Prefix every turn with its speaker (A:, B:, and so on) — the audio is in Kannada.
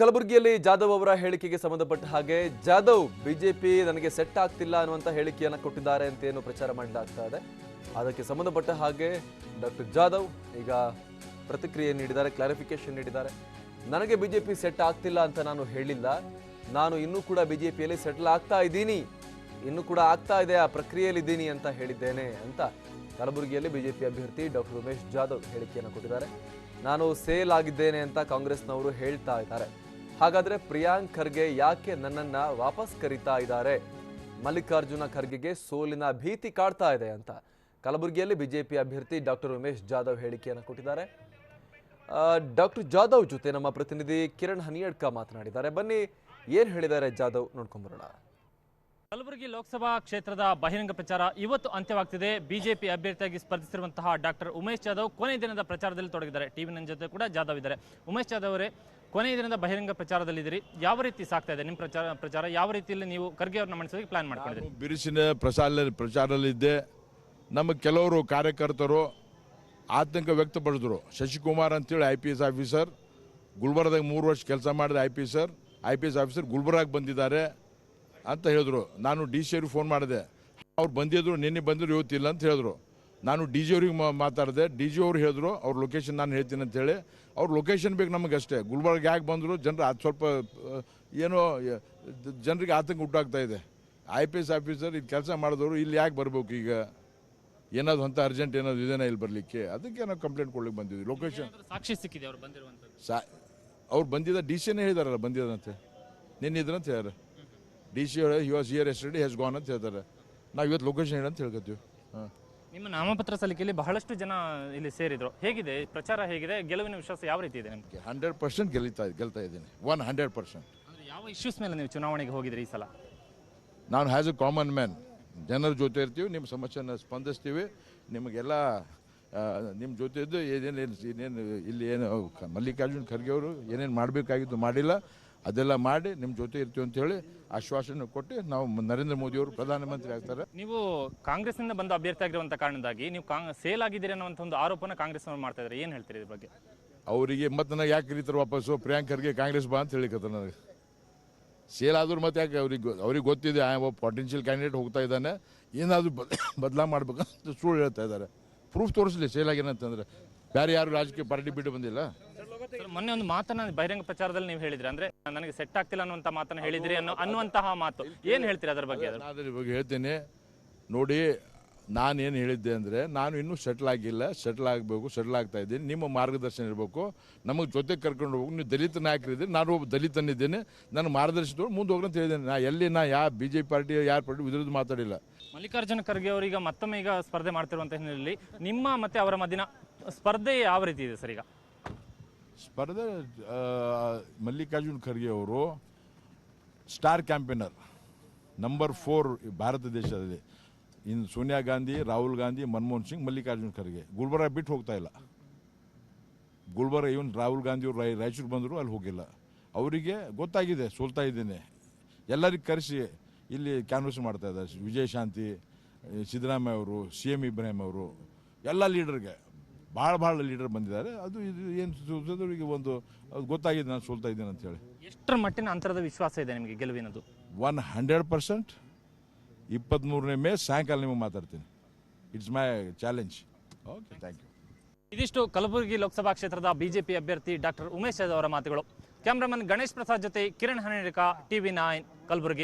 A: ಕಲಬುರಗಿಯಲ್ಲಿ ಜಾಧವ್ ಅವರ ಹೇಳಿಕೆಗೆ ಸಂಬಂಧಪಟ್ಟ ಹಾಗೆ ಜಾಧವ್ ಬಿಜೆಪಿ ನನಗೆ ಸೆಟ್ ಆಗ್ತಿಲ್ಲ ಅನ್ನುವಂತ ಹೇಳಿಕೆಯನ್ನ ಕೊಟ್ಟಿದ್ದಾರೆ ಅಂತ ಏನು ಪ್ರಚಾರ ಮಾಡಲಾಗ್ತಾ ಇದೆ. ಅದಕ್ಕೆ ಸಂಬಂಧಪಟ್ಟ ಹಾಗೆ ಡಾಕ್ಟರ್ ಜಾಧವ್ ಈಗ ಪ್ರತಿಕ್ರಿಯೆ ನೀಡಿದ್ದಾರೆ ಕ್ಲಾರಿಫಿಕೇಶನ್ ನೀಡಿದ್ದಾರೆ. ನನಗೆ ಬಿಜೆಪಿ ಸೆಟ್ ಆಗ್ತಿಲ್ಲ ಅಂತ ನಾನು ಹೇಳಿಲ್ಲ. ನಾನು ಇನ್ನೂ ಕೂಡ ಬಿಜೆಪಿಯಲ್ಲಿ ಸೆಟ್ಲ್ ಆಗ್ತಾ ಇದ್ದೀನಿ. ಇನ್ನೂ ಕೂಡ ಆಗ್ತಾ ಇದೆ, ಆ ಪ್ರಕ್ರಿಯೆಯಲ್ಲಿ ಇದ್ದೀನಿ ಅಂತ ಹೇಳಿದ್ದೇನೆ ಅಂತ ಕಲಬುರಗಿಯಲ್ಲಿ ಬಿಜೆಪಿ ಅಭ್ಯರ್ಥಿ ಡಾಕ್ಟರ್ ಉಮೇಶ್ ಜಾಧವ್ ಹೇಳಿಕೆಯನ್ನು ಕೊಟ್ಟಿದ್ದಾರೆ. ನಾನು ಸೇಲ್ ಆಗಿದ್ದೇನೆ ಅಂತ ಕಾಂಗ್ರೆಸ್ನವರು ಹೇಳ್ತಾ ಇದ್ದಾರೆ. ಹಾಗಾದ್ರೆ ಪ್ರಿಯಾಂಕ್ ಖರ್ಗೆ ಯಾಕೆ ನನ್ನನ್ನ ವಾಪಸ್ ಕರೀತಾ ಇದ್ದಾರೆ? ಮಲ್ಲಿಕಾರ್ಜುನ ಖರ್ಗೆಗೆ ಸೋಲಿನ ಭೀತಿ ಕಾಡ್ತಾ ಇದೆ ಅಂತ ಕಲಬುರಗಿಯಲ್ಲಿ ಬಿಜೆಪಿ ಅಭ್ಯರ್ಥಿ ಡಾಕ್ಟರ್ ಉಮೇಶ್ ಜಾಧವ್ ಹೇಳಿಕೆಯನ್ನು ಕೊಟ್ಟಿದ್ದಾರೆ. ಡಾಕ್ಟರ್ ಜಾಧವ್ ಜೊತೆ ನಮ್ಮ ಪ್ರತಿನಿಧಿ ಕಿರಣ್ ಹನಿಯಡ್ಕ ಮಾತನಾಡಿದ್ದಾರೆ. ಬನ್ನಿ, ಏನು ಹೇಳಿದ್ದಾರೆ ಜಾಧವ್? ನೋಡ್ಕೊಂಬರೋಣ.
B: ಕಲಬುರಗಿ ಲೋಕಸಭಾ ಕ್ಷೇತ್ರದ ಬಹಿರಂಗ ಪ್ರಚಾರ ಇವತ್ತು ಅಂತ್ಯವಾಗ್ತಿದೆ. ಬಿಜೆಪಿ ಅಭ್ಯರ್ಥಿಯಾಗಿ ಸ್ಪರ್ಧಿಸಿರುವಂತಹ ಡಾಕ್ಟರ್ ಉಮೇಶ್ ಜಾಧವ್ ಕೊನೆ ದಿನದ ಪ್ರಚಾರದಲ್ಲಿ ತೊಡಗಿದ್ದಾರೆ. ಟಿವಿ ನನ್ನ ಜೊತೆ ಕೂಡ ಜಾಧವ್ ಇದ್ದಾರೆ. ಉಮೇಶ್ ಜಾಧವ್ ಅವರೇ, ಕೊನೆಯ ದಿನದ ಬಹಿರಂಗ ಪ್ರಚಾರದಲ್ಲಿದ್ದೀರಿ. ಯಾವ ರೀತಿ ಸಾಕ್ತಾ ಇದೆ? ನಿಮ್ಮ ಪ್ರಚಾರ ಪ್ರಚಾರ ಯಾವ ರೀತಿಯಲ್ಲಿ ನೀವು ಖರ್ಗೆ ಅವ್ರನ್ನ ಮಣಿಸೋದಕ್ಕೆ ಪ್ಲಾನ್
C: ನಾನು ಬಿರುಸಿನ ಪ್ರಚಾರ ಪ್ರಚಾರದಲ್ಲಿದ್ದೆ ನಮ್ಮ ಕೆಲವರು ಕಾರ್ಯಕರ್ತರು ಆತಂಕ ವ್ಯಕ್ತಪಡಿಸಿದ್ರು. ಶಶಿಕುಮಾರ್ ಅಂತೇಳಿ ಐ ಪಿ ಎಸ್ ಆಫೀಸರ್ ಗುಲ್ಬರ್ಗದಾಗ ಮೂರು ವರ್ಷ ಕೆಲಸ ಮಾಡಿದ I P S I P S officer Gulbarga ಬಂದಿದ್ದಾರೆ. ಅಂತ ಹೇಳಿದ್ರು. ನಾನು ಡಿ ಸಿ ಅವ್ರಿಗೆ ಫೋನ್ ಮಾಡಿದೆ. ಅವ್ರು ಬಂದಿದ್ರು ನಿನ್ನೆ ಬಂದರು ಇವತ್ತಿಲ್ಲ ಅಂತ ಹೇಳಿದ್ರು. ನಾನು ಡಿ ಜಿ ಅವ್ರಿಗೆ ಮಾತಾಡಿದೆ. ಡಿ ಜಿ ಅವ್ರು ಹೇಳಿದ್ರು ಅವ್ರ ಲೊಕೇಶನ್ ನಾನು ಹೇಳ್ತೀನಿ ಅಂತೇಳಿ ಅವ್ರ ಲೊಕೇಶನ್ ಬೇಕು ನಮಗೆ ಅಷ್ಟೇ. ಗುಲ್ಬರ್ಗ ಯಾಕೆ ಬಂದರು ಜನರು ಅದು ಸ್ವಲ್ಪ ಏನೋ ಜನರಿಗೆ ಆತಂಕ ಉಂಟಾಗ್ತಾ ಇದೆ. ಐ ಪಿ ಎಸ್ ಆಫೀಸರ್ ಇದು ಕೆಲಸ ಮಾಡಿದವರು ಇಲ್ಲಿ ಯಾಕೆ ಬರಬೇಕು ಈಗ? ಏನಾದ್ರು ಅಂತ ಅರ್ಜೆಂಟ್ ಏನಾದ್ರು ಇದೇನಾ ಇಲ್ಲಿ ಬರಲಿಕ್ಕೆ? ಅದಕ್ಕೆ ನಾವು ಕಂಪ್ಲೇಂಟ್ ಕೊಡ್ಲಿಕ್ಕೆ ಬಂದಿದ್ವಿ. ಲೊಕೇಶನ್
B: ಸಾಕ್ಷಿ ಸಿಕ್ಕಿದೆ ಅವ್ರು ಬಂದಿರುವಂಥದ್ದು
C: ಸಾ ಅವ್ರು ಬಂದಿದ್ದ ಡಿ ಸಿನೇ ಹೇಳಿದಾರಲ್ಲ ಬಂದಿದ್ದಾರಂತೆ. ನಿನ್ನಿದ್ರಂತ ಹೇಳ್ಯಾರ D C he was here yesterday he's gone ಅಂತ ಹೇಳ್ತಾರೆ. ನಾವು ಇವತ್ತು ಲೊಕೇಶನ್ ಹೇಳಿ ಅಂತ ಹೇಳ್ಕೊತೀವಿ ಹಾಂ.
B: ನಿಮ್ಮ ನಾಮಪತ್ರ ಸಲ್ಲಿಕೆಯಲ್ಲಿ ಬಹಳಷ್ಟು ಜನ ಇಲ್ಲಿ ಸೇರಿದ್ರು. ಹೇಗಿದೆ? ಪ್ರಚಾರ ಹೇಗಿದೆ? ಗೆಲುವಿನ ವಿಶ್ವಾಸ ಯಾವ ರೀತಿ ಇದೆ ನಿಮಗೆ?
C: ಹಂಡ್ರೆಡ್ ಪರ್ಸೆಂಟ್ ಗೆಲ್ತಾ ಗೆಲ್ತಾ ಇದ್ದೀನಿ. One hundred percent.
B: ಅಂದ್ರೆ ಯಾವ ಇಶ್ಯೂಸ್ ಮೇಲೆ ನೀವು ಚುನಾವಣೆಗೆ ಹೋಗಿದ್ರಿ ಈ ಸಲ?
C: ನಾನು ಹ್ಯಾಸ್ ಎ ಕಾಮನ್ ಮ್ಯಾನ್ ಜನರ ಜೊತೆ ಇರ್ತೀವಿ ನಿಮ್ಮ ಸಮಸ್ಯೆನ ಸ್ಪಂದಿಸ್ತೀವಿ ನಿಮಗೆಲ್ಲ ಆ, ನಿಮ್ಮ ಜೊತೆ ಇದ್ದು ಏನೇನು ಏನೇನು ಇಲ್ಲಿ ಏನು ಮಲ್ಲಿಕಾರ್ಜುನ್ ಖರ್ಗೆ ಅವರು ಏನೇನು ಮಾಡಬೇಕಾಗಿದ್ದು ಮಾಡಿಲ್ಲ. ಅದೆಲ್ಲ ಮಾಡಿ ನಿಮ್ಮ ಜೊತೆ ಇರ್ತೀವಿ ಅಂತ ಹೇಳಿ ಆಶ್ವಾಸನೆ ಕೊಟ್ಟು ನಾವು ನರೇಂದ್ರ ನರೇಂದ್ರ ಮೋದಿಯವರು ಪ್ರಧಾನಮಂತ್ರಿ ಆಗ್ತಾರೆ.
B: ನೀವು ಕಾಂಗ್ರೆಸ್ನಿಂದ ಬಂದ ಅಭ್ಯರ್ಥಿ ಆಗಿರುವಂತ ಕಾರಣದಾಗಿ ನೀವು ಕಾಂಗ್ ಸೇಲ್ ಆಗಿದ್ದೀರಿ ಅನ್ನುವಂಥ ಒಂದು ಆರೋಪನ ಕಾಂಗ್ರೆಸ್ ಅವರು ಮಾಡ್ತಾ ಇದ್ದಾರೆ. ಏನು ಹೇಳ್ತೀರಿ ಇದ್ರ ಬಗ್ಗೆ?
C: ಅವರಿಗೆ ಮತ್ತೆ ನನಗೆ ಯಾಕೆ ಕರೀತಾರೆ ವಾಪಸ್ಸು? ಪ್ರಿಯಾಂಕರ್ಗೆ ಕಾಂಗ್ರೆಸ್ ಬಾ ಅಂತ ಹೇಳಿಕತ್ತ ನನಗೆ. ಸೇಲ್ ಆದ್ರೂ ಮತ್ತೆ ಯಾಕೆ ಅವ್ರಿಗೆ ಅವ್ರಿಗೆ ಗೊತ್ತಿದೆ ಆ ಒಬ್ಬ ಪೊಟೆನ್ಷಿಯಲ್ ಕ್ಯಾಂಡಿಡೇಟ್ ಹೋಗ್ತಾ ಇದ್ದಾನೆ. ಏನಾದರೂ ಬದಲಾ ಮಾಡ್ಬೇಕಂತ ಸುಳ್ಳು ಹೇಳ್ತಾ ಇದ್ದಾರೆ. ಪ್ರೂಫ್ ತೋರಿಸ್ಲಿ ಸೇಲ್ ಏನಂತಂದ್ರೆ ಬೇರೆ ಯಾರು ರಾಜಕೀಯ ಪಾರ್ಟಿ ಬಿಟ್ಟು ಬಂದಿಲ್ಲ?
B: ಮೊನ್ನೆ ಒಂದು ಮಾತನ್ನ ಬಹಿರಂಗ ಪ್ರಚಾರದಲ್ಲಿ ನೀವು ಹೇಳಿದ್ರಿ. ಅಂದ್ರೆ ನನಗೆ ಸೆಟ್ ಆಗ್ತಿಲ್ಲ ಅನ್ನುವಂತ ಮಾತನ್ನ ಹೇಳಿದ್ರಿ ಅನ್ನೋ ಅನ್ನುವಂತಹ ಮಾತು. ಏನ್ ಹೇಳ್ತೀರಿ ಅದರ ಬಗ್ಗೆ? ಅದು?
C: ನಾನು ಅದ್ರ ಬಗ್ಗೆ ಹೇಳ್ತೇನೆ. ನೋಡಿ ನಾನೇನು ಹೇಳಿದ್ದೆ ಅಂದರೆ ನಾನು ಇನ್ನೂ ಸೆಟ್ಲ್ ಆಗಿಲ್ಲ. ಸೆಟ್ಲ್ ಆಗಬೇಕು ಸೆಟ್ಲ್ ಆಗ್ತಾ ಇದ್ದೀನಿ. ನಿಮ್ಮ ಮಾರ್ಗದರ್ಶನ ಇರಬೇಕು. ನಮಗೆ ಜೊತೆ ಕರ್ಕೊಂಡು ಹೋಗ್ಬೇಕು. ನೀವು ದಲಿತ ನಾಯಕರಿದ್ದೀನಿ ನಾನು ಒಬ್ಬ ದಲಿತನಿದ್ದೇನೆ. ನನ್ನ ಮಾರ್ಗದರ್ಶನದೊಳಗೆ ಮುಂದೆ ಹೋಗ್ರಿ ಅಂತ ಹೇಳಿದ್ದೇನೆ. ನಾ ಎಲ್ಲಿ ನಾ ಯಾವ ಬಿ ಜೆ ಪಿ ಪಾರ್ಟಿ ಯಾರ ಪಾರ್ಟಿ ವಿರುದ್ಧ ಮಾತಾಡಿಲ್ಲ.
B: ಮಲ್ಲಿಕಾರ್ಜುನ ಖರ್ಗೆ ಅವರೀಗ ಮತ್ತೊಮ್ಮೆ ಈಗ ಸ್ಪರ್ಧೆ ಮಾಡ್ತಿರುವಂಥ ಹಿನ್ನೆಲೆಯಲ್ಲಿ ನಿಮ್ಮ ಮತ್ತೆ ಅವರ ಮಧ್ಯನ ಸ್ಪರ್ಧೆ ಯಾವ ರೀತಿ ಇದೆ ಸರ್ ಈಗ?
C: ಸ್ಪರ್ಧೆ ಮಲ್ಲಿಕಾರ್ಜುನ್ ಖರ್ಗೆ ಅವರು star campaigner, number four Bharat ದೇಶದಲ್ಲಿ. ಇನ್ನು ಸೋನಿಯಾ ಗಾಂಧಿ, ರಾಹುಲ್ ಗಾಂಧಿ, ಮನಮೋಹನ್ ಸಿಂಗ್, ಮಲ್ಲಿಕಾರ್ಜುನ್ ಖರ್ಗೆ. ಗುಲ್ಬರ್ಗ ಬಿಟ್ಟು ಹೋಗ್ತಾ ಇಲ್ಲ. ಗುಲ್ಬರ್ಗ ಇವನ್ ರಾಹುಲ್ ಗಾಂಧಿ ಅವರು ರಾಯ್, ರಾಯಚೂರು ಬಂದರು, ಅಲ್ಲಿ ಹೋಗಿಲ್ಲ. ಅವರಿಗೆ ಗೊತ್ತಾಗಿದೆ, ಸೋಲ್ತಾ ಇದ್ದೇನೆ. ಎಲ್ಲರಿಗೆ ಕರೆಸಿ ಇಲ್ಲಿ ಕ್ಯಾನ್ವಸ್ ಮಾಡ್ತಾ ಇದ್ದಾರೆ. ವಿಜಯಶಾಂತಿ ಸಿದ್ದರಾಮಯ್ಯ ಅವರು, ಸಿ ಎಂ ಇಬ್ರಾಹಿಂ ಅವರು, ಎಲ್ಲ ಲೀಡರ್ಗೆ ಭಾಳ ಭಾಳ ಲೀಡರ್ ಬಂದಿದ್ದಾರೆ. ಅದು ಇದು ಏನು ಇವರಿಗೆ ಒಂದು ಅದು ಗೊತ್ತಾಗಿದೆ ನಾನು ಸೋಲ್ತಾ ಇದ್ದೇನೆ ಅಂತ ಹೇಳಿ.
B: ಎಷ್ಟರ ಮಟ್ಟಿನ ಅಂತರದ ವಿಶ್ವಾಸ ಇದೆ ನಿಮಗೆ ಗೆಲುವಿನದು
C: ಒನ್ ಹಂಡ್ರೆಡ್ ಪರ್ಸೆಂಟ್. ಇಪ್ಪತ್ತ್ಮೂರನೇ ಮೇ ಸಾಯಂಕಾಲ ನಿಮಗೆ ಮಾತಾಡ್ತೀನಿ. It's my challenge okay thank you
B: ಇದಿಷ್ಟು ಕಲಬುರಗಿ ಲೋಕಸಭಾ ಕ್ಷೇತ್ರದ ಬಿಜೆಪಿ ಅಭ್ಯರ್ಥಿ ಡಾಕ್ಟರ್ ಉಮೇಶ್ ಯಾದವ್ ಅವರ ಮಾತುಗಳು. ಕ್ಯಾಮ್ರಾಮನ್ ಗಣೇಶ್ ಪ್ರಸಾದ್ ಜೊತೆ ಕಿರಣ್ ಹನೇರಿಕಾ ಟಿವಿ ನೈನ್ ಕಲಬುರಗಿ.